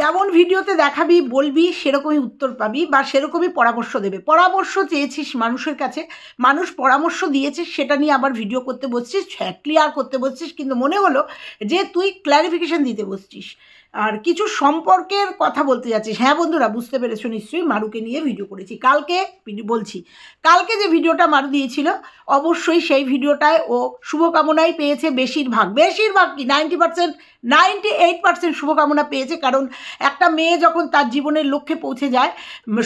যেমন ভিডিওতে দেখাবি, বলবি, সেরকমই উত্তর পাবি বা সেরকমই পরামর্শ দেবে। পরামর্শ চেয়েছিস মানুষের কাছে, মানুষ পরামর্শ দিয়েছে, সেটা নিয়ে আবার ভিডিও করতে বসছিস ক্লিয়ার করতে বসছিস, কিন্তু মনে হলো যে তুই ক্ল্যারিফিকেশান দিতে বসছিস। আর কিছু সম্পর্কের কথা বলতে যাচ্ছিস হ্যাঁ বন্ধুরা, বুঝতে পেরেছ নিশ্চয়ই, মারুকে নিয়ে ভিডিও করেছি। কালকে বলছি, কালকে যে ভিডিওটা মারু দিয়েছিল, অবশ্যই সেই ভিডিওটায় ও শুভকামনাই পেয়েছে বেশিরভাগ। বেশিরভাগ কি? Ninety percent ninety eight percent শুভকামনা পেয়েছে, কারণ একটা মেয়ে যখন তার জীবনের লক্ষ্যে পৌঁছে যায়,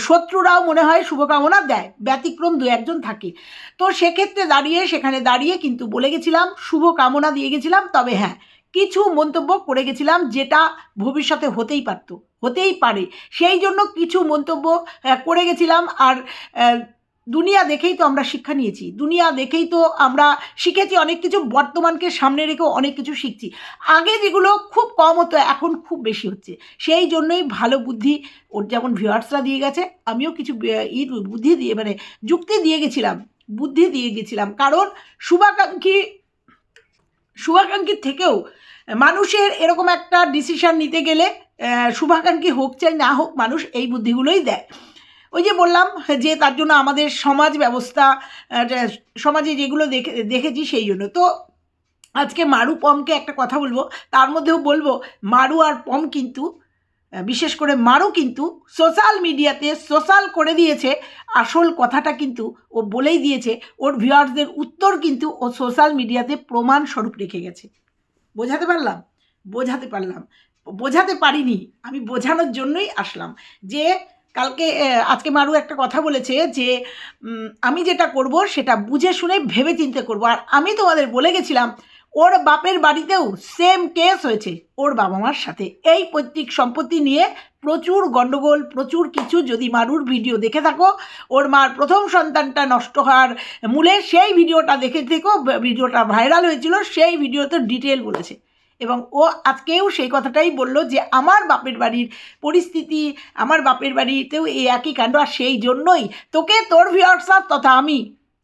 শত্রুরাও মনে হয় শুভকামনা দেয়, ব্যতিক্রম দু একজন থাকে। তো সেক্ষেত্রে দাঁড়িয়ে, সেখানে দাঁড়িয়ে কিন্তু বলে গেছিলাম, শুভকামনা দিয়ে গেছিলাম, তবে হ্যাঁ কিছু মন্তব্য করে গেছিলাম যেটা ভবিষ্যতে হতেই পারত, হতেই পারে। সেই জন্য কিছু মন্তব্য করে গেছিলাম আর দুনিয়া দেখেই তো আমরা শিক্ষা নিয়েছি। দুনিয়া দেখেই তো আমরা শিখেছি অনেক কিছু, বর্তমানকে সামনে রেখেও অনেক কিছু শিখছি। আগে যেগুলো খুব কম হতো, এখন খুব বেশি হচ্ছে। সেই জন্যই ভালো বুদ্ধি ওর যেমন ভিউয়ার্সরা দিয়ে গেছে, আমিও কিছু ই বুদ্ধি দিয়ে মানে যুক্তি দিয়ে গেছিলাম, বুদ্ধি দিয়ে গেছিলাম। কারণ শুভাকাঙ্ক্ষী, শুভাকাঙ্ক্ষীর থেকেও মানুষের এরকম একটা ডিসিশন নিতে গেলে শুভাকাঙ্ক্ষী হোক চাই না হোক, মানুষ এই বুদ্ধিগুলোই দেয়। ওই যে বললাম যে তার জন্য আমাদের সমাজ ব্যবস্থা সমাজে যেগুলো দেখে, দেখেছি সেই জন্য। তো আজকে মারু পমকে একটা কথা বলব, তার মধ্যেও বলব, মারু আর পম কিন্তু বিশেষ করে মারু কিন্তু সোশ্যাল মিডিয়াতে সোশ্যাল করে দিয়েছে, আসল কথাটা কিন্তু ও বলেই দিয়েছে, ওর ভিউয়ার্সদের উত্তর কিন্তু ও সোশ্যাল মিডিয়াতে প্রমাণ স্বরূপ রেখে গেছে। বোঝাতে পারলাম? বোঝাতে পারলাম। বোঝাতে পারিনি। আমি বোঝানোর জন্যই আসলাম যে কালকে আজকে মারু একটা কথা বলেছে যে আমি যেটা করব সেটা বুঝে শুনে ভেবে চিনতে করব। আর আমি তোমাদের বলে গেছিলাম ওর বাপের বাড়িতেও সেম কেস হয়েছে। ওর বাবা মার সাথে। এই পৈতৃক সম্পত্তি নিয়ে প্রচুর গণ্ডগোল প্রচুর কিছু যদি মারুর ভিডিও দেখে থাকো, ওর মার প্রথম সন্তানটা নষ্ট হওয়ার মূলে সেই ভিডিওটা দেখে থেকো, ভিডিওটা ভাইরাল হয়েছিল, সেই ভিডিওতে ডিটেল বলেছে। এবং ও আজকেও সেই কথাটাই বলল যে, আমার বাপের বাড়ির পরিস্থিতি, আমার বাপের বাড়িতেও এই একই কাণ্ড, আর সেই জন্যই তোকে তোর ভিউয়ার্সার তথা আমি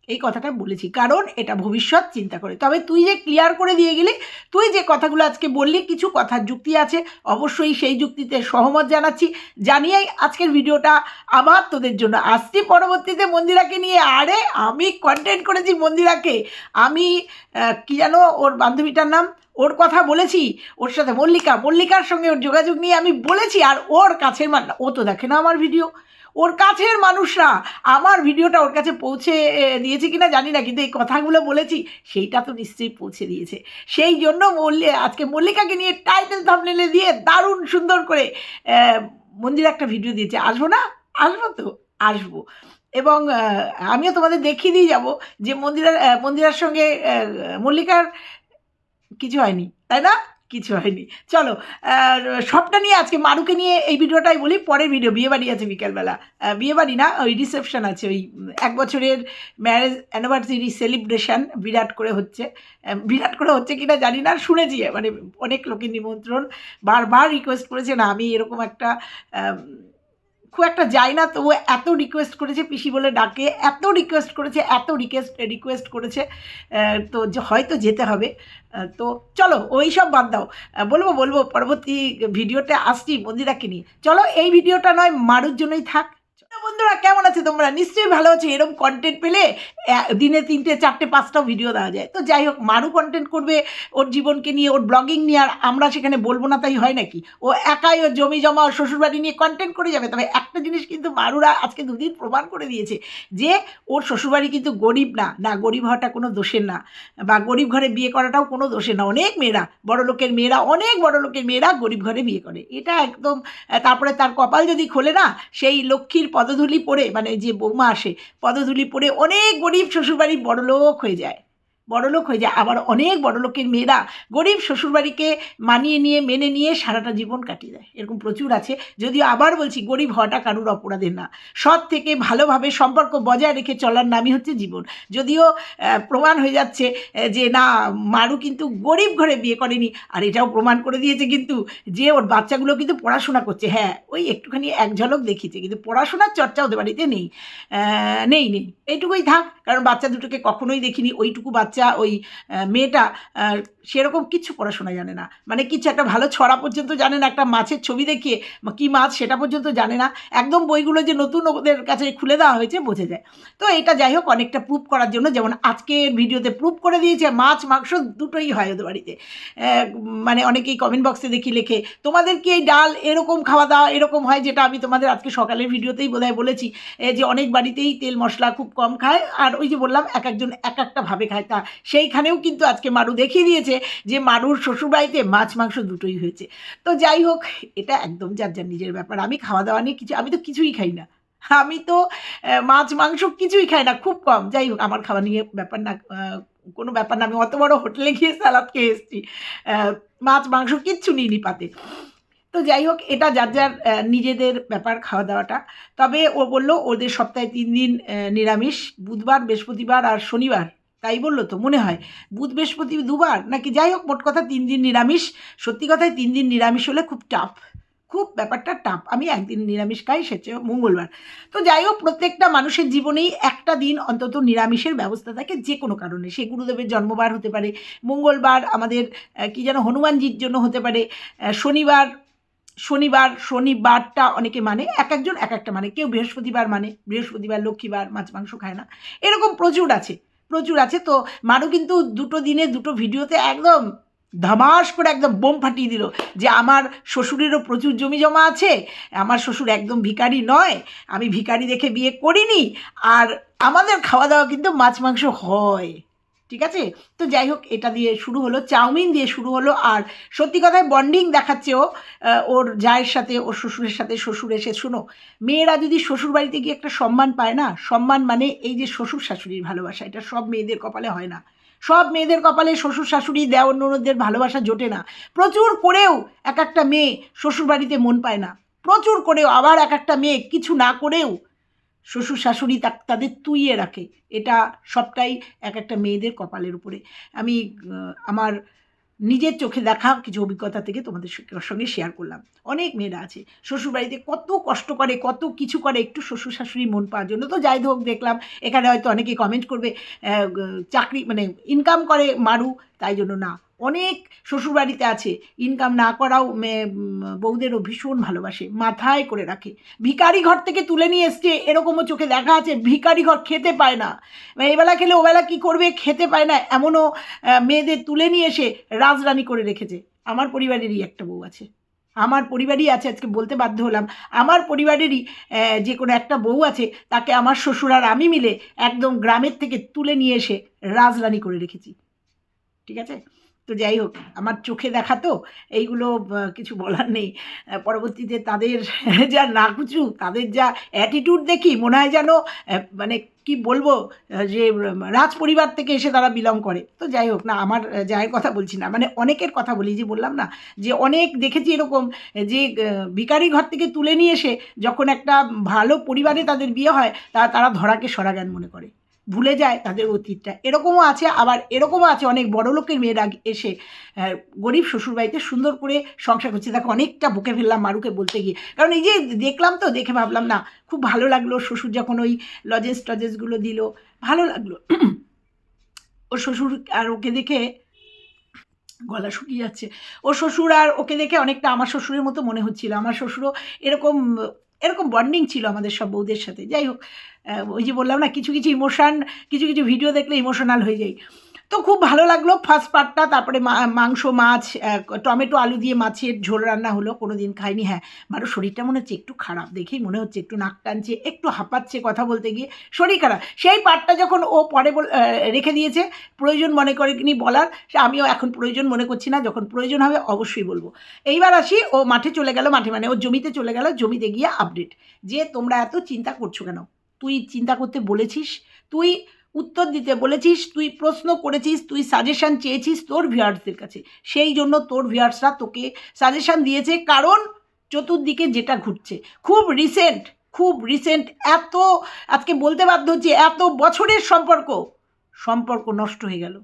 এই কথাটা বলেছি। কারণ এটা ভবিষ্যৎ চিন্তা করে। তবে তুই যে ক্লিয়ার করে দিয়ে গেলি, তুই যে কথাগুলো আজকে বললি, কিছু কথার যুক্তি আছে, অবশ্যই সেই যুক্তিতে সহমত জানাচ্ছি। জানিয়েই আজকের ভিডিওটা আবার তোদের জন্য। আসছি পরবর্তীতে মন্দিরাকে নিয়ে। আরে, আমি কন্টেন্ট করেছি মন্দিরাকে। আমি কি জানো ওর বান্ধবীটার নাম? ওর কথা বলেছি। ওর সাথে মল্লিকা। মল্লিকার সঙ্গে ওর যোগাযোগ নিয়ে আমি বলেছি। আর ওর কাছের মানুষ ও তো দেখে না আমার ভিডিও। ওর কাছের মানুষরা, আমার ভিডিওটা ওর কাছে পৌঁছে দিয়েছে কিনা জানি না, কিন্তু এই কথাগুলো বলেছি, সেইটা তো নিশ্চয়ই পৌঁছে দিয়েছে। সেই জন্য মল্লি, আজকে মল্লিকাকে নিয়ে টাইটেল থামনেলে দিয়ে দারুণ সুন্দর করে মন্দির একটা ভিডিও দিয়েছে। আসব না? আসব তো? আসব। এবং আমিও তোমাদের দেখিয়ে দিয়ে যাব যে মন্দিরার মন্দিরার সঙ্গে মল্লিকার কিছু হয়নি, তাই না? কিছু হয়নি। চলো সবটা নিয়ে আজকে মারুকে নিয়ে এই ভিডিওটাই বলি। পরের ভিডিও বিয়েবাড়ি আছে বিকেলবেলা। বিয়েবাড়ি না, ওই রিসেপশন আছে, ওই এক বছরের ম্যারেজ অ্যানিভার্সারি সেলিব্রেশন বিরাট করে হচ্ছে। বিরাট করে হচ্ছে কি না জানি না, শুনেছি মানে অনেক লোকের নিমন্ত্রণ। বারবার রিকোয়েস্ট করেছে না, আমি এরকম একটা খুব একটা যায় না তবু এত রিকোয়েস্ট করেছে, পিসি বলে ডাকে, এত রিকোয়েস্ট করেছে, এত রিকোয়েস্ট রিকোয়েস্ট করেছে তো হয়তো যেতে হবে। তো চলো, ওই সব বাদ দাও। বলব বলব, পরবর্তী ভিডিওতে আসছি মন্দিরাকে নিয়ে। চলো, এই ভিডিওটা নয়, মারুর জন্যই থাক। বন্ধুরা, কেমন আছে তোমরা? নিশ্চয়ই ভালো আছে। এরকম কন্টেন্ট পেলে দিনে তিনটে, চারটে, পাঁচটাও ভিডিও দেওয়া যায়। তো যাই হোক, মারু কন্টেন্ট করবে ওর জীবনকে নিয়ে, ওর ব্লগিং নিয়ে, আর আমরা সেখানে বলব না, তাই হয় নাকি? ও একাই ওর জমি জমা, ওর শ্বশুরবাড়ি নিয়ে কন্টেন্ট করে যাবে। তবে একটা জিনিস কিন্তু মারুরা আজকে দুদিন প্রমাণ করে দিয়েছে, যে ওর শ্বশুরবাড়ি কিন্তু গরিব না। না, গরিব হওয়াটা কোনো দোষের না। বা গরিব ঘরে বিয়ে করাটাও কোনো দোষের না। অনেক মেয়েরা, বড় লোকের মেয়েরা, অনেক বড় লোকের মেয়েরা গরিব ঘরে বিয়ে করে। এটা একদম তারপরে তার কপাল যদি খোলে না, সেই লক্ষ্মীর পদধূলি পড়ে মানে যে বৌমা আসে পদধূলি পড়ে অনেক গরিব শ্বশুরবাড়ির বড়লোক হয়ে যায়। বড়লোক হয়ে যায়। আবার অনেক বড়লোকের মেয়েরা গরিব শ্বশুরবাড়িকে মানিয়ে নিয়ে, মেনে নিয়ে সারাটা জীবন কাটিয়ে দেয়। এরকম প্রচুর আছে। যদিও আবার বলছি গরিব হওয়াটা কারুর অপরাধের না। সৎ থেকে ভালোভাবে সম্পর্ক বজায় রেখে চলার নামই হচ্ছে জীবন। যদিও প্রমাণ হয়ে যাচ্ছে যে না, মারু কিন্তু গরিব ঘরে বিয়ে করেনি। আর এটাও প্রমাণ করে দিয়েছে কিন্তু যে ওর বাচ্চাগুলো কিন্তু পড়াশোনা করছে। হ্যাঁ ওই একটুখানি এক ঝলক দেখিয়েছে কিন্তু পড়াশোনার চর্চা ওদের বাড়িতে নেই। নেই নেই। এইটুকুই থাক। কারণ বাচ্চা দুটোকে কখনোই দেখিনি। ওইটুকু বাচ্চা বাচ্চা, ওই মেয়েটা সেরকম কিছু পড়াশোনা জানে না। মানে কিছু একটা ভালো ছড়া পর্যন্ত জানে না, একটা মাছের ছবি দেখিয়ে কী মাছ সেটা পর্যন্ত জানে না। একদম বইগুলো যে নতুন ওদের কাছে খুলে দেওয়া হয়েছে বোঝে যায়। তো এটা যাই হোক, অনেকটা প্রুভ করার জন্য যেমন আজকের ভিডিওতে প্রুভ করে দিয়েছে, মাছ, মাংস দুটোই হয় ওদের বাড়িতে। মানে অনেকেই কমেন্ট বক্সে দেখি লেখে, তোমাদের কি এই ডাল এরকম খাওয়া দাওয়া এরকম হয়? যেটা আমি তোমাদের আজকে সকালের ভিডিওতেই বোধহয় বলেছি। যে অনেক বাড়িতেই তেল মশলা খুব কম খায়, আর ওই যে বললাম, এক একজন এক একটা ভাবে খায়। তা সেইখানেও কিন্তু আজকে মারু দেখিয়ে দিয়েছে যে মারুর শ্বশুরবাড়িতে মাছ, মাংস দুটোই হয়েছে। তো যাই হোক, এটা একদম যার যার নিজের ব্যাপার। আমি খাওয়া দাওয়া নিয়ে কিছু আমি তো কিছুই খাই না। আমি তো মাছ, মাংস কিছুই খাই না, খুব কম। যাই হোক, আমার খাওয়া নিয়ে ব্যাপার না কোনো ব্যাপার না। আমি অত বড় হোটেলে গিয়ে স্যালাড খেয়ে এসেছি। মাছ, মাংস কিচ্ছু নিইনি পাতে। তো যাই হোক, এটা যার যার নিজেদের ব্যাপার খাওয়া দাওয়াটা। তবে ও বলল, ওদের সপ্তাহে তিন দিন নিরামিষ। বুধবার, বৃহস্পতিবার আর শনিবার। তাই বলল তো, মনে হয়। বুধ বৃহস্পতি দুবার? নাকি যাই হোক, মোট কথা তিন দিন নিরামিষ। সত্যি কথায় তিন দিন নিরামিষ হলে খুব টাফ খুব ব্যাপারটা টাফ আমি একদিন নিরামিষ খাই সেটা মঙ্গলবার। তো যাই হোক, প্রত্যেকটা মানুষের জীবনেই একটা দিন অন্তত নিরামিষের ব্যবস্থা থাকে যে কোনো কারণে। সে গুরুদেবের জন্মবার হতে পারে, মঙ্গলবার আমাদের কি যেন হনুমানজির জন্য হতে পারে শনিবার শনিবার, শনিবারটা অনেকে মানে এক একজন এক একটা মানে। কেউ বৃহস্পতিবার মানে বৃহস্পতিবার লক্ষ্মীবার মাছ মাংস খায় না। এরকম প্রচুর আছে। প্রচুর আছে, তো মারু কিন্তু দুটো দিনে দুটো ভিডিওতে একদম ধামাস করে একদম বোম ফাটিয়ে দিল যে আমার শ্বশুরেরও প্রচুর জমি জমা আছে, আমার শ্বশুর একদম ভিকারি নয়, আমি ভিকারি দেখে বিয়ে করিনি, আর আমাদের খাওয়া দাওয়া কিন্তু মাছ মাংস হয়। ঠিক আছে? তো যাই হোক এটা দিয়ে শুরু হলো, চাউমিন দিয়ে শুরু হলো, আর সত্যি কথায় বন্ডিং দেখাচ্ছে ও ওর জায়ের সাথে, ওর শ্বশুরের সাথে, শ্বশুর এসে, শোনো, মেয়েরা যদি শ্বশুর বাড়িতে গিয়ে একটা সম্মান পায় না, সম্মান মানে এই যে শ্বশুর শাশুড়ির ভালোবাসা, এটা সব মেয়েদের কপালে হয় না। সব মেয়েদের কপালে শ্বশুর শাশুড়ি, দেওয়ার ননদদের ভালোবাসা জোটে না। প্রচুর করেও এক একটা মেয়ে শ্বশুর বাড়িতে মন পায় না। প্রচুর করেও আবার এক একটা মেয়ে কিছু না করেও শ্বশুর শাশুড়ি তাদের তুইয়ে রাখে। এটা সবটাই এক একটা মেয়েদের কপালের উপরে। আমি আমার নিজের চোখে দেখা কিছু অভিজ্ঞতা থেকে তোমাদের সঙ্গে- সঙ্গে শেয়ার করলাম। অনেক মেয়েরা আছে, শ্বশুরবাড়িতে কত কষ্ট করে, কত কিছু করে, একটু শ্বশুর শাশুড়ি মন পাওয়ার জন্য। তো যাই হোক, দেখলাম, এখানে হয়তো অনেকে কমেন্ট করবে চাকরি মানে ইনকাম করে মারু তাই জন্য না। অনেক শ্বশুরবাড়িতে আছে ইনকাম না করাও বউদেরও ভীষণ ভালোবাসে, মাথায় করে রাখে। ভিখারি ঘর থেকে তুলে নিয়ে এসছে, এরকমও চোখে দেখা আছে, ভিখারি ঘর খেতে পায় না। এবেলা খেলে ওবেলা কী করবে, খেতে পায় না, এমনও মেয়েদের তুলে নিয়ে এসে রাজরানি করে রেখেছে। আমার পরিবারেরই একটা বউ আছে। আমার পরিবারই আছে, আজকে বলতে বাধ্য হলাম। আমার পরিবারেরই যে কোনো একটা বউ আছে, তাকে আমার শ্বশুর আর আমি মিলে একদম গ্রামের থেকে তুলে নিয়ে এসে রাজরানি করে রেখেছি। ঠিক আছে? তো যাই হোক, আমার চোখে দেখা তো, এইগুলো কিছু বলার নেই। পরবর্তীতে তাদের যা না নাকুচু, তাদের যা অ্যাটিটিউড দেখি, মনে হয় যেন মানে কি বলব যে রাজ পরিবার থেকে এসে তারা বিলং করে। তো যাই হোক, না, আমার জায়ের কথা বলছি না। মানে অনেকের কথা বলি, যে বললাম না, যে অনেক দেখেছি এরকম, যে ভিখারি ঘর থেকে তুলে নিয়ে এসে যখন একটা ভালো পরিবারে তাদের বিয়ে হয়, তা, তারা ধরাকে সরাজ্ঞান মনে করে। ভুলে যায় তাদের অতীতটা। এরকমও আছে, আবার এরকমও আছে অনেক বড় লোকের মেয়েরা এসে গরিব শ্বশুরবাড়িতে সুন্দর করে সংসার করছে। দেখো, অনেকটা বুকে ফেললাম মারুকে বলতে গিয়ে। কারণ এই যে দেখলাম তো, দেখে ভাবলাম, না, খুব ভালো লাগল শ্বশুর যখন ওই লজেন্স টজেসগুলো দিল। ভালো লাগল। ও শ্বশুর আর ওকে দেখে গলা শুকিয়ে যাচ্ছে। ও শ্বশুর আর ওকে দেখে অনেকটা আমার শ্বশুরের মতো মনে হচ্ছিল। আমার শ্বশুরও এরকম এরকম বন্ডিং ছিল আমাদের সব বউদের সাথে। যাই হোক ওই যে বললাম না, কিছু কিছু ইমোশান কিছু কিছু ভিডিও দেখলে ইমোশনাল হয়ে যাই। তো খুব ভালো লাগল ফার্স্ট পার্টটা তারপরে মাংস, মাছ টমেটো, আলু দিয়ে মাছের ঝোল রান্না হলো কোনো দিন খাইনি হ্যাঁ। মারো শরীরটা মনে হচ্ছে একটু খারাপ, দেখেই মনে হচ্ছে একটু নাক টানছে, একটু হাঁপাচ্ছে কথা বলতে গিয়ে, শরীর খারাপ। সেই পার্টটা যখন ও পরে রেখে দিয়েছে, প্রয়োজন মনে করে করেনি বলার, আমিও এখন প্রয়োজন মনে করছি না, যখন প্রয়োজন হবে অবশ্যই বলব। এইবার আসি, ও মাঠে চলে গেল, মাঠে মানে ও জমিতে চলে গেল, জমিতে গিয়ে আপডেট যে তোমরা এত চিন্তা করছ কেন? তুই চিন্তা করতে বলেছিস, তুই উত্তর দিতে বলেছিস, তুই প্রশ্ন করেছিস, তুই সাজেশন চেয়েছিস তোর ভিউয়ার্সদের কাছে। সেই জন্য তোর ভিউয়ার্সরা তোকে সাজেশান দিয়েছে, কারণ চতুর্দিকে যেটা ঘুরছে। খুব রিসেন্ট খুব রিসেন্ট এত, আজকে বলতে বাধ্য হচ্ছে, এত বছরের সম্পর্ক সম্পর্ক নষ্ট হয়ে গেল।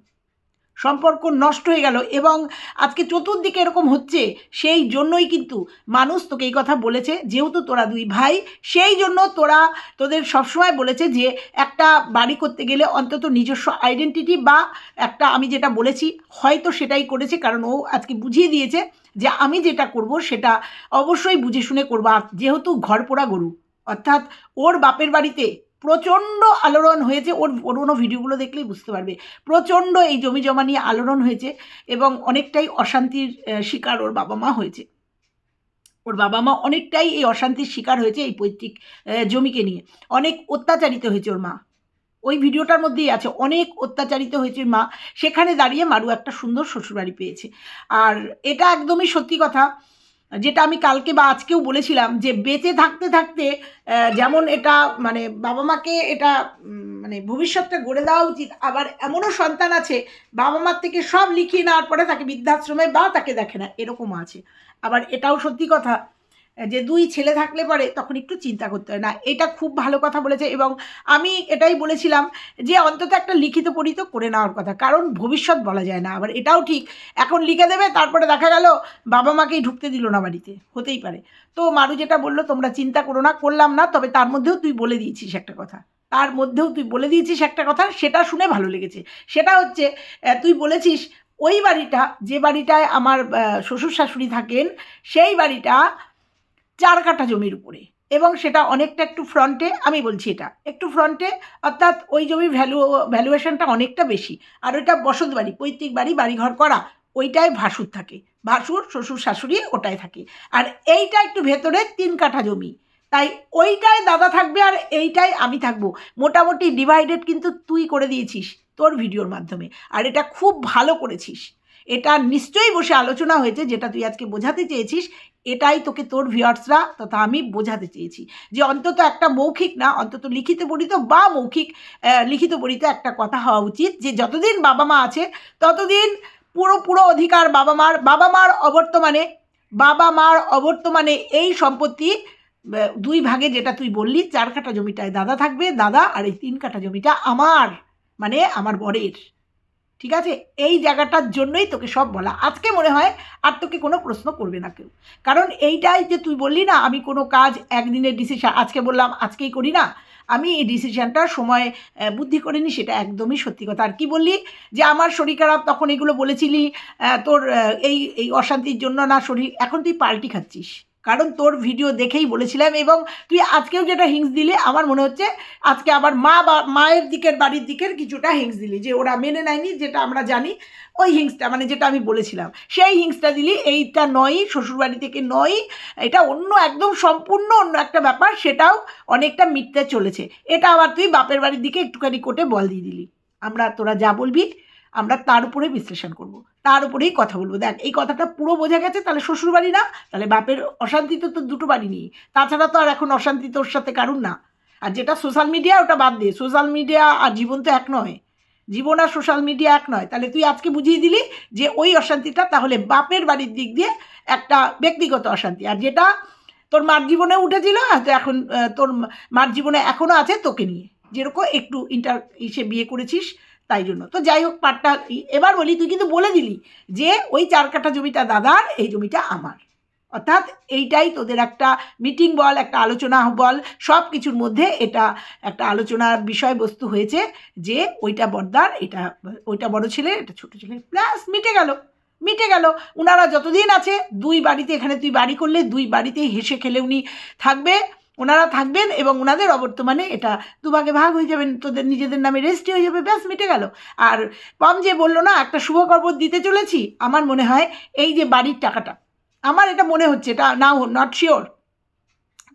সম্পর্ক নষ্ট হয়ে গেল এবং আজকে চতুর্দিকে এরকম হচ্ছে, সেই জন্যই কিন্তু মানুষ তোকে এই কথা বলেছে, যেহেতু তোরা দুই ভাই, সেই জন্য তোরা তোদের সবসময় বলেছে যে একটা বাড়ি করতে গেলে অন্তত নিজস্ব আইডেন্টিটি বা একটা আমি যেটা বলেছি, হয়তো সেটাই করেছে কারণ ও আজকে বুঝিয়ে দিয়েছে যে আমি যেটা করব সেটা অবশ্যই বুঝে শুনে করব। যেহেতু ঘর পোড়া গরু, অর্থাৎ ওর বাপের বাড়িতে প্রচণ্ড আলোড়ন হয়েছে। ওর পুরোনো ভিডিওগুলো দেখলেই বুঝতে পারবে। প্রচণ্ড এই জমি জমা নিয়ে আলোড়ন হয়েছে এবং অনেকটাই অশান্তির শিকার ওর বাবা মা হয়েছে। ওর বাবা মা অনেকটাই এই অশান্তির শিকার হয়েছে এই পৈতৃক জমিকে নিয়ে। অনেক অত্যাচারিত হয়েছে ওর মা। ওই ভিডিওটার মধ্যেই আছে, অনেক অত্যাচারিত হয়েছে মা। সেখানে দাঁড়িয়ে মারু একটা সুন্দর শ্বশুরবাড়ি পেয়েছে। আর এটা একদমই সত্যি কথা। যেটা আমি কালকে বা আজকেও বলেছিলাম যে বেঁচে থাকতে থাকতে যেমন এটা মানে বাবা মাকে এটা মানে ভবিষ্যৎটা গড়ে দেওয়া উচিত। আবার এমনও সন্তান আছে, বাবা মার থেকে সব লিখিয়ে নেওয়ার পরে তাকে বৃদ্ধাশ্রমে বা তাকে দেখে না, এরকমও আছে। আবার এটাও সত্যি কথা যে দুই ছেলে থাকলে পরে, তখন একটু চিন্তা করতে হয়। না, এটা খুব ভালো কথা বলেছে এবং আমি এটাই বলেছিলাম যে অন্তত একটা লিখিত পড়িত করে নেওয়ার কথা, কারণ ভবিষ্যৎ বলা যায় না। আবার এটাও ঠিক, এখন লিখে দেবে, তারপরে দেখা গেল বাবা মাকেই ঢুকতে দিল না বাড়িতে, হতেই পারে। তো মারু যেটা বলল, তোমরা চিন্তা করো না, করলাম না, তবে তার মধ্যেও তুই বলে দিয়েছিস একটা কথা। তার মধ্যেও তুই বলে দিয়েছিস একটা কথা, সেটা শুনে ভালো লেগেছে। সেটা হচ্ছে তুই বলেছিস, ওই বাড়িটা, যে বাড়িটায় আমার শ্বশুর শাশুড়ি থাকেন, সেই বাড়িটা চার কাঠা জমির উপরে। এবং সেটা অনেকটা একটু ফ্রন্টে আমি বলছি এটা, একটু ফ্রন্টে অর্থাৎ ওই জমির ভ্যালু ভ্যালুয়েশনটা অনেকটা বেশি। আর ওইটা বসত বাড়ি, পৈতৃক বাড়ি, বাড়িঘর করা ওইটায় ভাসুর থাকে। ভাসুর, শ্বশুর, শাশুড়ি ওটাই থাকে। আর এইটা একটু ভেতরে তিন কাঠা জমি। তাই ওইটায় দাদা থাকবে আর এইটাই আমি থাকব। মোটামুটি ডিভাইডেড কিন্তু তুই করে দিয়েছিস তোর ভিডিওর মাধ্যমে। আর এটা খুব ভালো করেছিস। এটা নিশ্চয়ই বসে আলোচনা হয়েছে, যেটা তুই আজকে বোঝাতে চেয়েছিস এটাই তোকে তোর ভিউয়ার্সরা তথা আমি বোঝাতে চেয়েছি। যে অন্তত একটা মৌখিক না, অন্তত লিখিত পড়িত বা মৌখিক লিখিত পড়িত একটা কথা হওয়া উচিত যে যতদিন বাবা মা আছে, ততদিন পুরো পুরো অধিকার বাবা মার বাবা মার অবর্তমানে বাবা মার অবর্তমানে এই সম্পত্তি দুই ভাগে যেটা তুই বললি, চার কাঠা জমিটায় দাদা থাকবে, দাদা আর এই তিন কাঠা জমিটা আমার মানে আমার বরের। ঠিক আছে? এই জায়গাটার জন্যই তোকে সব বলা। আজকে মনে হয় আর তোকে কোনো প্রশ্ন করবে না কেউ। কারণ এইটাই যে তুই বললি না, আমি কোনো কাজ একদিনের ডিসিশন আজকে বললাম, আজকেই করি না। আমি এই ডিসিশনটা সময় বুদ্ধি করিনি, সেটা একদমই সত্যি কথা। আর কি বললি? যে আমার শরীর খারাপ, তখন এগুলো বলেছিলি তোর এই এই অশান্তির জন্য না শরীর, এখন তুই পাল্টি খাচ্ছিস। কারণ তোর ভিডিও দেখেই বলেছিলাম এবং তুই আজকেও যেটা হিংস দিলি, আমার মনে হচ্ছে আজকে আবার মা বা, মায়ের দিকের বাড়ির দিকের কিছুটা হিংস দিলি, যে ওরা মেনে নেয়নি, যেটা আমরা জানি, ওই হিংসটা মানে যেটা আমি বলেছিলাম। সেই হিংসটা দিলি, এইটা নয়ই, শ্বশুরবাড়ি থেকে নয় এটা অন্য একদম সম্পূর্ণ অন্য একটা ব্যাপার, সেটাও অনেকটা মিটতে চলেছে। এটা আবার তুই বাপের বাড়ির দিকে একটুখানি কোটে বল দিয়ে দিলি। আমরা, তোরা যা বলবি, আমরা তার উপরে বিশ্লেষণ করব। তার উপরেই কথা বলব। দেখ, এই কথাটা পুরো বোঝা গেছে, তাহলে শ্বশুরবাড়ি না, তাহলে বাপের অশান্তি তো দুটো বাড়ি নেই তাছাড়া তো আর এখন অশান্তি তোর সাথে কারুর না। আর যেটা সোশ্যাল মিডিয়া ওটা বাদ দে। সোশ্যাল মিডিয়া আর জীবন তো এক নয়। জীবন আর সোশ্যাল মিডিয়া এক নয়। তাহলে তুই আজকে বুঝিয়ে দিলি যে ওই অশান্তিটা তাহলে বাপের বাড়ির দিক দিয়ে একটা ব্যক্তিগত অশান্তি। আর যেটা তোর মার জীবনে উঠেছিল হয়তো এখন তোর মার জীবনে এখনও আছে তোকে নিয়ে। যেরকম একটু ইন্টার ইসে বিয়ে করেছিস তাই জন্য। তো যাই হোক, পাটটা এবার বলি, তুই কিন্তু বলে দিলি যে ওই চার কাঠা জমিটা দাদার, এই জমিটা আমার। অর্থাৎ এইটাই তোদের একটা মিটিং বল, একটা আলোচনা বল সব কিছুর মধ্যে এটা একটা আলোচনার বিষয়বস্তু হয়েছে যে ওইটা বড়দার এটা ওইটা বড় ছেলে, এটা ছোট ছেলে। প্লাস মিটে গেল মিটে গেল। উনারা যতদিন আছে, দুই বাড়িতে, এখানে তুই বাড়ি করলে দুই বাড়িতেই হেসে খেলে উনি থাকবে। ওনারা থাকবেন এবং ওনাদের অবর্তমানে এটা দুভাগে ভাগ হয়ে যাবেন। তোদের নিজেদের নামে রেজিস্ট্রি হয়ে যাবে, ব্যাস মিটে গেল। আর পম যে বলল না, একটা শুভকর্ম দিতে চলেছি, আমার মনে হয় এই যে বাড়ির টাকাটা, আমার এটা মনে হচ্ছে, এটা নাও নট শিওর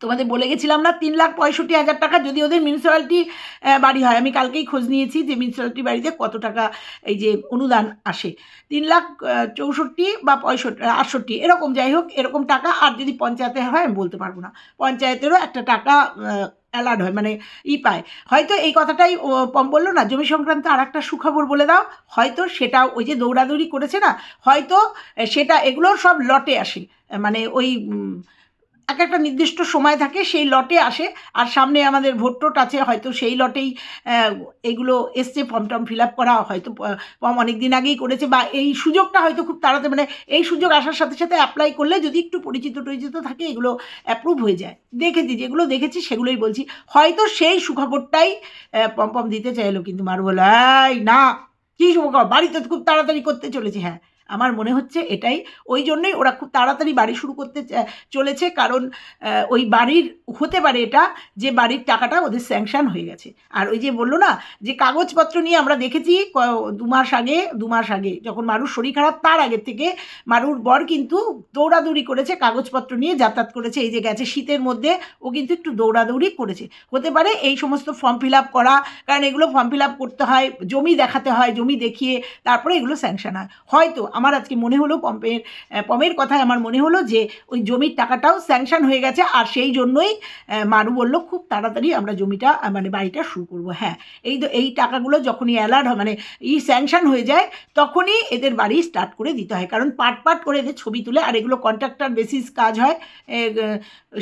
তোমাদের বলে গেছিলাম না, তিন লাখ পঁয়ষট্টি হাজার টাকা যদি ওদের মিউনিসিপ্যালিটি বাড়ি হয়। আমি কালকেই খোঁজ নিয়েছি যে মিউনিসিপ্যালিটি বাড়িতে কত টাকা, এই যে অনুদান আসে। তিন লাখ চৌষট্টি বা পঁয়ষট্টি আটষট্টি, এরকম যাই হোক, এরকম টাকা আর যদি পঞ্চায়েতে হয়, আমি বলতে পারব না। পঞ্চায়েতেরও একটা টাকা অ্যালার্ট হয় মানে ই পায়। হয়তো এই কথাটাই পম বলল না, জমি সংক্রান্ত আর একটা সুখবর বলে দাও। হয়তো সেটা ওই যে দৌড়াদৌড়ি করেছে না, হয়তো সেটা এগুলোর সব লটে আসে। মানে ওই এক একটা নির্দিষ্ট সময় থাকে, সেই লটে আসে। আর সামনে আমাদের ভোট টোট আছে, হয়তো সেই লটেই এগুলো এসছে, ফর্ম টর্ম ফিল আপ করা হয়তো ফর্ম অনেক দিন আগেই করেছে বা এই সুযোগটা হয়তো খুব তাড়াতাড়ি মানে এই সুযোগ আসার সাথে সাথে অ্যাপ্লাই করলে যদি একটু পরিচিত টরিচিত থাকে, এগুলো অ্যাপ্রুভ হয়ে যায়। দেখেছি, যেগুলো দেখেছি সেগুলোই বলছি। হয়তো সেই সুখবরটাই পম পম দিতে চাইলো কিন্তু মারু বলো না, কী সুখবর? বাড়িতে খুব তাড়াতাড়ি করতে চলেছে হ্যাঁ। আমার মনে হচ্ছে এটাই। ওই জন্যই ওরা খুব তাড়াতাড়ি বাড়ি শুরু করতে চলেছে। কারণ ওই বাড়ির, হতে পারে এটা যে বাড়ির টাকাটা ওদের স্যাংশন হয়ে গেছে। আর ওই যে বলল না, যে কাগজপত্র নিয়ে আমরা দেখেছি দু মাস আগে, দু মাস আগে যখন মারুর শরীর খারাপ, তার আগের থেকে মারুর বর কিন্তু দৌড়াদৌড়ি করেছে, কাগজপত্র নিয়ে যাতায়াত করেছে। এই যে গেছে শীতের মধ্যে, ও কিন্তু একটু দৌড়াদৌড়ি করেছে। হতে পারে এই সমস্ত ফর্ম ফিল আপ করা, কারণ এগুলো ফর্ম ফিল আপ করতে হয়, জমি দেখাতে হয়, জমি দেখিয়ে তারপরে এগুলো স্যাংশন হয়। হয়তো আমার আজকে মনে হলো পম্পের পমের কথায় আমার মনে হলো যে ওই জমির টাকাটাও স্যাংশন হয়ে গেছে আর সেই জন্যই মারু বলল, খুব তাড়াতাড়ি আমরা জমিটা মানে বাড়িটা শুরু করব। হ্যাঁ এই এই টাকাগুলো যখনই অ্যালার্ট হয় মানে ই স্যাংশন হয়ে যায়, তখনই এদের বাড়ি স্টার্ট করে দিতে হয়। কারণ পার্ট পার্ট করে এদের ছবি তুলে, আর এগুলো কন্ট্রাক্টর বেসিস কাজ হয়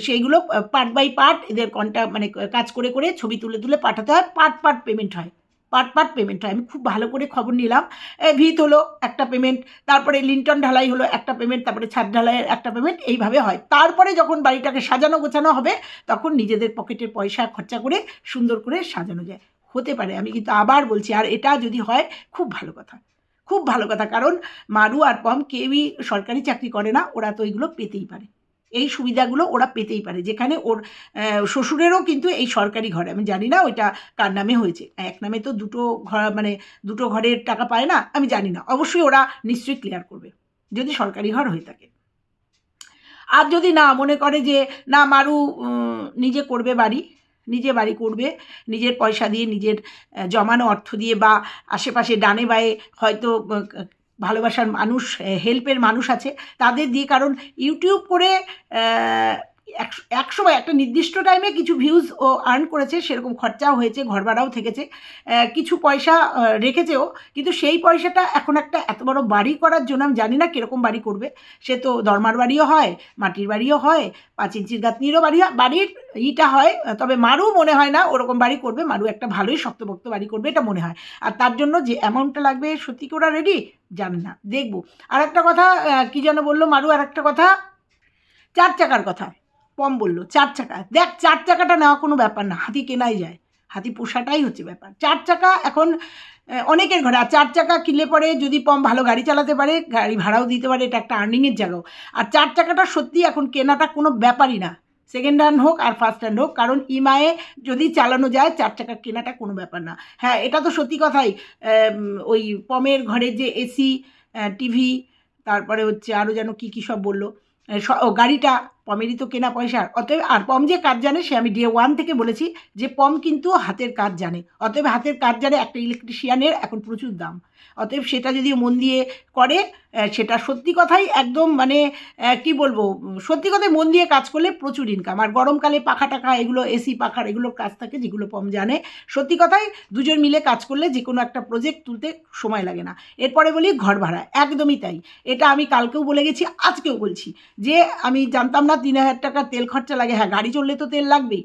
সেইগুলো পার্ট বাই পার্ট এদের কন্ট্রাক্ট মানে কাজ করে করে ছবি তুলে তুলে পাঠাতে হয় পার্ট পার্ট পেমেন্ট হয়। পার্ট পার্ট পেমেন্ট হয়। আমি খুব ভালো করে খবর নিলাম। ভিত হলো একটা পেমেন্ট তারপরে লিন্টন ঢালাই হলো একটা পেমেন্ট তারপরে ছাদ ঢালাইয়ের একটা পেমেন্ট এইভাবে হয়। তারপরে যখন বাড়িটাকে সাজানো গোছানো হবে, তখন নিজেদের পকেটের পয়সা খরচা করে সুন্দর করে সাজানো যায়। হতে পারে, আমি কিন্তু আবার বলছি, আর এটা যদি হয়, খুব ভালো কথা। খুব ভালো কথা, কারণ মারু আর পম কেউই সরকারি চাকরি করে না, ওরা তো এইগুলো পেতেই পারে। এই সুবিধাগুলো ওরা পেতেই পারে। যেখানে ওর শ্বশুরেরও কিন্তু এই সরকারি ঘরে, আমি জানি না ওইটা কার নামে হয়েছে। এক নামে তো দুটো ঘর মানে দুটো ঘরের টাকা পায় না, আমি জানি না। অবশ্যই ওরা নিশ্চয়ই ক্লিয়ার করবে, যদি সরকারি ঘর হয়ে থাকে। আর যদি না মনে করে যে, না, মারু নিজে করবে বাড়ি, নিজে বাড়ি করবে, নিজের পয়সা দিয়ে নিজের জমানো অর্থ দিয়ে বা আশেপাশে ডানে বায়ে হয়তো ভালোবাসার মানুষ হেল্পের মানুষ আছে। তাদের দিয়ে কারণ ইউটিউব করে এক সময় একটা নির্দিষ্ট টাইমে কিছু ভিউজ ও আর্ন করেছে, সেরকম খরচাও হয়েছে ঘর ভাড়াও থেকেছে কিছু পয়সা রেখেছেও, কিন্তু সেই পয়সাটা এখন একটা এত বড় বাড়ি করার জন্য আমি জানি না কীরকম বাড়ি করবে। সে তো দরমার বাড়িও হয়, মাটির বাড়িও হয়, পাঁচ ইঞ্চির গাঁথনিরও বাড়ি বাড়ির ইটা হয়, তবে মারু মনে হয় না ওরকম বাড়ি করবে, মারু একটা ভালোই শক্তপোক্ত বাড়ি করবে এটা মনে হয়। আর তার জন্য যে অ্যামাউন্টটা লাগবে সত্যি কি ওরা রেডি জানি না, দেখব। আর একটা কথা কি যেন বলল মারু আর একটা কথা, চার চাকার কথা। পম বলল, চার চাকা। দেখ, চার চাকাটা নেওয়া কোনো ব্যাপার না, হাতি কেনাই যায়। হাতি পোষাটাই হচ্ছে ব্যাপার। চার চাকা এখন অনেকের ঘরে আর চার চাকা কিনলে পরে যদি পম, ভালো গাড়ি চালাতে পারে, গাড়ি ভাড়াও দিতে পারে, এটা একটা আর্নিংয়ের জায়গাও। আর চার চাকাটা সত্যি এখন কেনাটা কোনো ব্যাপারই না। সেকেন্ড হ্যান্ড হোক আর ফার্স্ট হ্যান্ড হোক, কারণ ইমায়ে যদি চালানো যায়, চার চাকা কেনাটা কোনো ব্যাপার না। হ্যাঁ এটা তো সত্যি কথাই। ওই পমের ঘরে যে এসি টিভি তারপরে হচ্ছে আরও যেন কী কী সব বলল। গাড়িটা পমেরই তো কেনা পয়সা। অতএব আর পম যে কাজ জানে, সে আমি ডে ওয়ান থেকে বলেছি যে পম কিন্তু হাতের কাজ জানে। অতএব হাতের কাজ জানে একটা ইলেকট্রিশিয়ানের এখন প্রচুর দাম। অতএব সেটা যদি মন দিয়ে করে সেটা সত্যি কথাই একদম মানে কি বলব, সত্যি কথাই মন দিয়ে কাজ করলে প্রচুর ইনকাম আর গরমকালে পাখা টাকা এগুলো এসি পাখার, এগুলোর কাজ থাকে যেগুলো পম জানে। সত্যি কথাই দুজন মিলে কাজ করলে যে কোনো একটা প্রজেক্ট তুলতে সময় লাগে না। এরপরে বলি ঘর ভাড়া। একদমই তাই। এটা আমি কালকেও বলে গেছি, আজকেও বলছি। যে আমি জানতাম না তিন হাজার টাকা তেল খরচা লাগে। হ্যাঁ গাড়ি চললে তো তেল লাগবেই।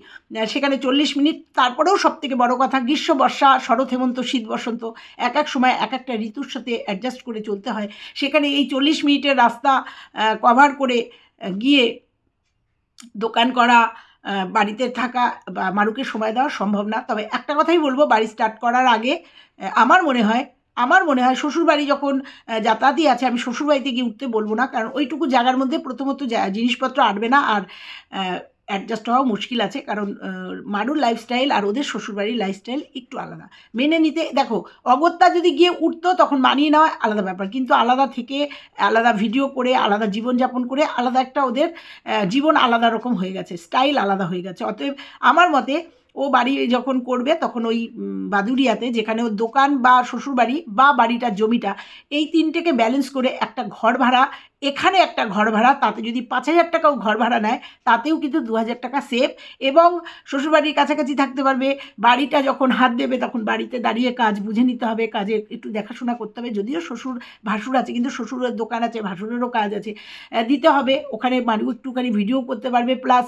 সেখানে চল্লিশ মিনিট, তারপরেও সব থেকে বড়ো কথা গ্রীষ্ম, বর্ষা, শরৎ, হেমন্ত, শীত, বসন্ত। এক এক সময় এক একটা ঋতুর সাথে অ্যাডজাস্ট করে চলতে হয়। সেখানে এই চল্লিশ মিনিটের রাস্তা কভার করে গিয়ে দোকান করা বাড়িতে থাকা বা মারুকে সময় দেওয়া সম্ভব না। তবে একটা কথাই বলব, বাড়ি স্টার্ট করার আগে আমার মনে হয় আমার মনে হয় শ্বশুরবাড়ি যখন যাতায়াতই আছে, আমি শ্বশুরবাড়িতে গিয়ে উঠতে বলব না, কারণ ওইটুকু জায়গার মধ্যে প্রথমত জিনিসপত্র আটবে না আর অ্যাডজাস্ট হওয়া মুশকিল আছে, কারণ মারুর লাইফস্টাইল আর ওদের শ্বশুরবাড়ির লাইফস্টাইল একটু আলাদা। মেনে নিতে, দেখো, অগত্যা যদি গিয়ে উঠতো তখন মানিয়ে নেওয়া আলাদা ব্যাপার, কিন্তু আলাদা থেকে আলাদা ভিডিও করে, আলাদা জীবনযাপন করে, আলাদা একটা ওদের জীবন আলাদা রকম হয়ে গেছে স্টাইল আলাদা হয়ে গেছে। অতএব আমার মতে ও বাড়ি যখন করবে তখন ওই উম, বাদুড়িয়াতে যেখানে ওর দোকান বা শ্বশুরবাড়ি বা বাড়িটার জমিটা এই তিনটেকে ব্যালেন্স করে একটা ঘর ভাড়া এখানে একটা ঘর ভাড়া তাতে যদি পাঁচ হাজার টাকাও ঘর ভাড়া নেয় তাতেও কিন্তু দু হাজার টাকা সেভ এবং শ্বশুরবাড়ির কাছাকাছি থাকতে পারবে। বাড়িটা যখন হাত দেবে তখন বাড়িতে দাঁড়িয়ে কাজ বুঝে নিতে হবে কাজে একটু দেখাশোনা করতে হবে। যদিও শ্বশুর ভাসুর আছে কিন্তু শ্বশুরের দোকান আছে ভাসুরেরও কাজ আছে দিতে হবে। ওখানে মানে একটুখানি ভিডিও করতে পারবে প্লাস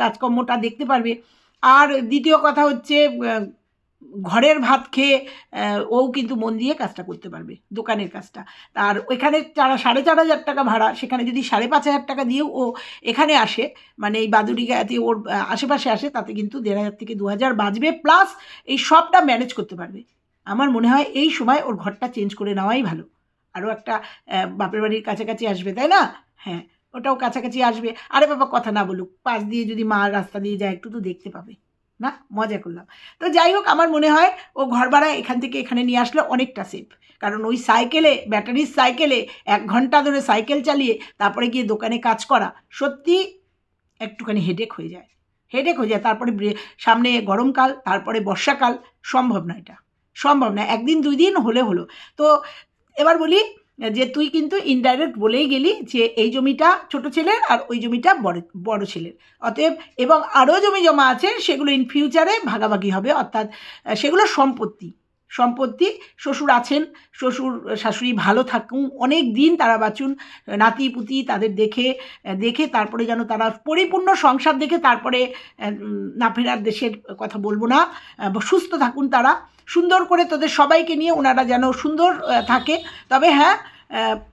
কাজকর্মটা দেখতে পারবে। আর দ্বিতীয় কথা হচ্ছে ঘরের ভাত খেয়ে ও কিন্তু মন দিয়ে কাজটা করতে পারবে, দোকানের কাজটা। আর ওইখানে চার সাড়ে চার হাজার টাকা ভাড়া, সেখানে যদি সাড়ে পাঁচ হাজার টাকা দিয়েও ও এখানে আসে মানে এই বাদুড়িয়াতে ওর আশেপাশে আসে, তাতে কিন্তু দেড় হাজার থেকে দু হাজার বাজবে প্লাস এই সবটা ম্যানেজ করতে পারবে। আমার মনে হয় এই সময় ওর ঘরটা চেঞ্জ করে নেওয়াই ভালো। আরও একটা বাপের বাড়ির কাছাকাছি আসবে, তাই না? হ্যাঁ। ওটাও কাছাকাছি আসবে। আরে বাবা, কথা না বলুক, পাশ দিয়ে যদি মা রাস্তা দিয়ে যায়, একটু তো দেখতে পাবে। না? মজা করলাম। তো যাই হোক, আমার মনে হয় ও ঘর ভাড়া এখান থেকে এখানে নিয়ে আসলে অনেকটা সেফ কারণ ওই সাইকেলে, ব্যাটারির সাইকেলে এক ঘণ্টা ধরে সাইকেল চালিয়ে তারপরে গিয়ে দোকানে কাজ করা সত্যি একটুখানি হেডেক হয়ে যায়। হেডেক হয়ে যায়। তারপরে সামনে গরমকাল, তারপরে বর্ষাকাল, সম্ভব না এটা। সম্ভব না। একদিন, দুই দিন হলে হলো। তো এবার বলি যে তুই কিন্তু ইনডাইরেক্ট বলেই গেলি যে এই জমিটা ছোট ছেলের আর ওই জমিটা বড় বড় ছেলের। অতএব এবং আরও জমি জমা আছে, সেগুলো ইন ফিউচারে ভাগাভাগি হবে, অর্থাৎ সেগুলো সম্পত্তি। সম্পত্তি, শ্বশুর আছেন, শ্বশুর, শাশুড়ি ভালো থাকুন, অনেক দিন তারা বাঁচুন, নাতি, পুতি তাদের দেখে দেখে তারপরে যেন তারা পরিপূর্ণ সংসার দেখে তারপরে না ফেরার দেশের কথা বলব না সুস্থ থাকুন তারা, সুন্দর করে তাদের সবাইকে নিয়ে ওনারা যেন সুন্দর থাকে। তবে হ্যাঁ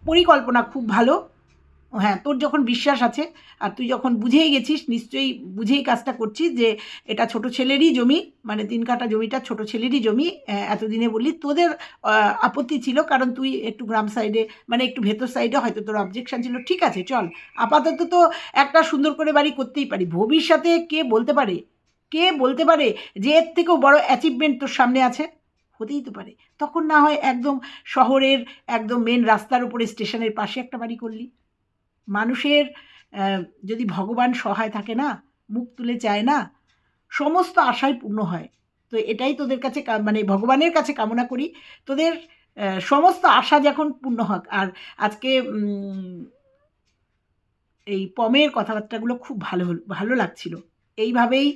পরিকল্পনা খুব ভালো। হ্যাঁ তোর যখন বিশ্বাস আছে আর তুই যখন বুঝেই গেছিস, নিশ্চয়ই বুঝেই কাজটা করছিস যে এটা ছোট ছেলেরই জমি মানে তিন কাটা জমিটা ছোট ছেলেরই জমি এতদিনে বললি, তোদের আপত্তি ছিল কারণ তুই একটু গ্রাম সাইডে মানে একটু ভেতর সাইডে হয়তো তোর অবজেকশন ছিল। ঠিক আছে, চল। আপাতত তো একটা সুন্দর করে বাড়ি করতেই পারি। ভবিষ্যতে কে বলতে পারে? কে বলতে পারে যে এর থেকেও বড় অ্যাচিভমেন্ট তোর সামনে আছে? হতেই তো পারে। তখন না হয় একদম শহরের, একদম মেন রাস্তার উপরে স্টেশনের পাশে একটা বাড়ি করলি। মানুষের যদি ভগবান সহায় থাকে না, মুখ তুলে চায় না, সমস্ত আশাই পূর্ণ হয়। তো এটাই তোদের কাছে মানে ভগবানের কাছে কামনা করি। তোদের সমস্ত আশা যখন পূর্ণ হোক, আর আজকে এই পমের কথাবার্তাগুলো খুব ভালো ভালো লাগছিল। এইভাবেই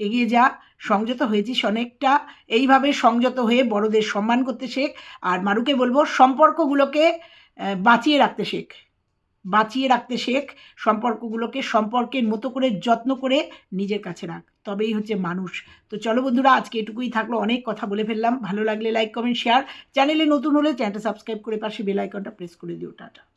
এগিয়ে যা, সংযত হয়েছিস অনেকটা। এইভাবে সংযত হয়ে বড়দের সম্মান করতে শেখ। আর মারুকে বলব, সম্পর্কগুলোকে বাঁচিয়ে রাখতে শেখ। বাঁচিয়ে রাখতে শেখ। সম্পর্কগুলোকে সম্পর্কের মতো করে যত্ন করে নিজের কাছে রাখ। তবেই হচ্ছে মানুষ। তো চলো বন্ধুরা, আজকে এটুকুই থাকল। অনেক কথা বলে ফেললাম। ভালো লাগলে লাইক কমেন্ট শেয়ার চ্যানেলে নতুন হলে চ্যানেলটা সাবস্ক্রাইব করে পাশে বেল আইকনটা প্রেস করে দিও। টাটা।